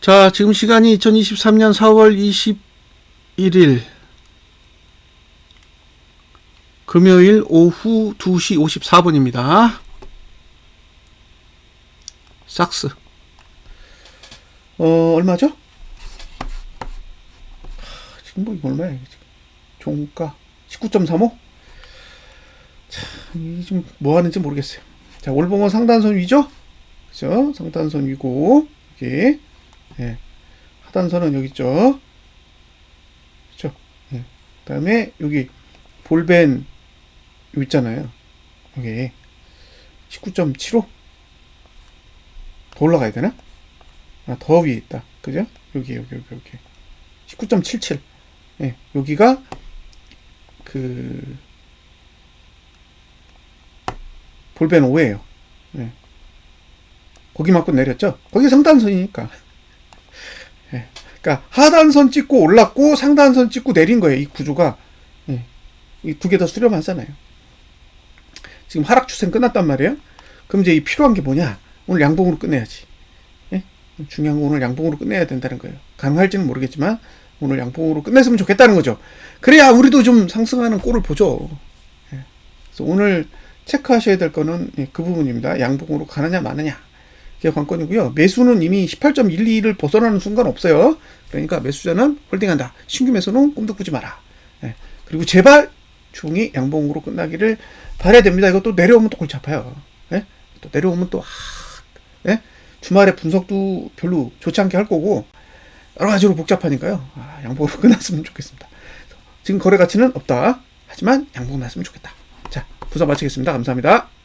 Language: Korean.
자, 지금 시간이 2023년 4월 21일 금요일 오후 2시 54분입니다. 삭스. 어, 얼마죠? 하, 지금 뭐 얼마야, 이게 지금. 종가 19.35? 참, 이게 좀 뭐 하는지 모르겠어요. 자, 올봉은 상단선 위죠? 그죠? 상단선 위고, 여기. 예. 하단선은 여기 있죠. 그죠? 예. 그 다음에 여기 볼벤 여기 있잖아요. 여기 19.75? 더 올라가야 되나? 아, 더 위에 있다. 그죠? 여기, 여기, 여기, 여기. 19.77. 예. 여기가 그 볼벤 5예요. 예. 거기 맞고 내렸죠? 거기 상단선이니까. 예. 그러니까 하단선 찍고 올랐고 상단선 찍고 내린 거예요. 이 구조가. 예. 이두 개 다 수렴하잖아요. 지금 하락 추세는 끝났단 말이에요. 그럼 이제 이 필요한 게 뭐냐? 오늘 양봉으로 끝내야지. 예? 중요한 건 오늘 양봉으로 끝내야 된다는 거예요. 가능할지는 모르겠지만 오늘 양봉으로 끝냈으면 좋겠다는 거죠. 그래야 우리도 좀 상승하는 꼴을 보죠. 예. 그래서 오늘 체크하셔야 될 거는 예, 그 부분입니다. 양봉으로 가느냐 마느냐. 그게 관건이고요. 매수는 이미 18.12를 벗어나는 순간 없어요. 그러니까 매수자는 홀딩한다. 신규 매수는 꿈도 꾸지 마라. 예. 그리고 제발 중이 양봉으로 끝나기를 바라야 됩니다. 이거 또 내려오면 또 골치 아파요. 예? 또 내려오면 또 하, 예? 주말에 분석도 별로 좋지 않게 할 거고 여러 가지로 복잡하니까요. 아, 양봉으로 끝났으면 좋겠습니다. 지금 거래 가치는 없다. 하지만 양봉 났으면 좋겠다. 자, 부서 마치겠습니다. 감사합니다.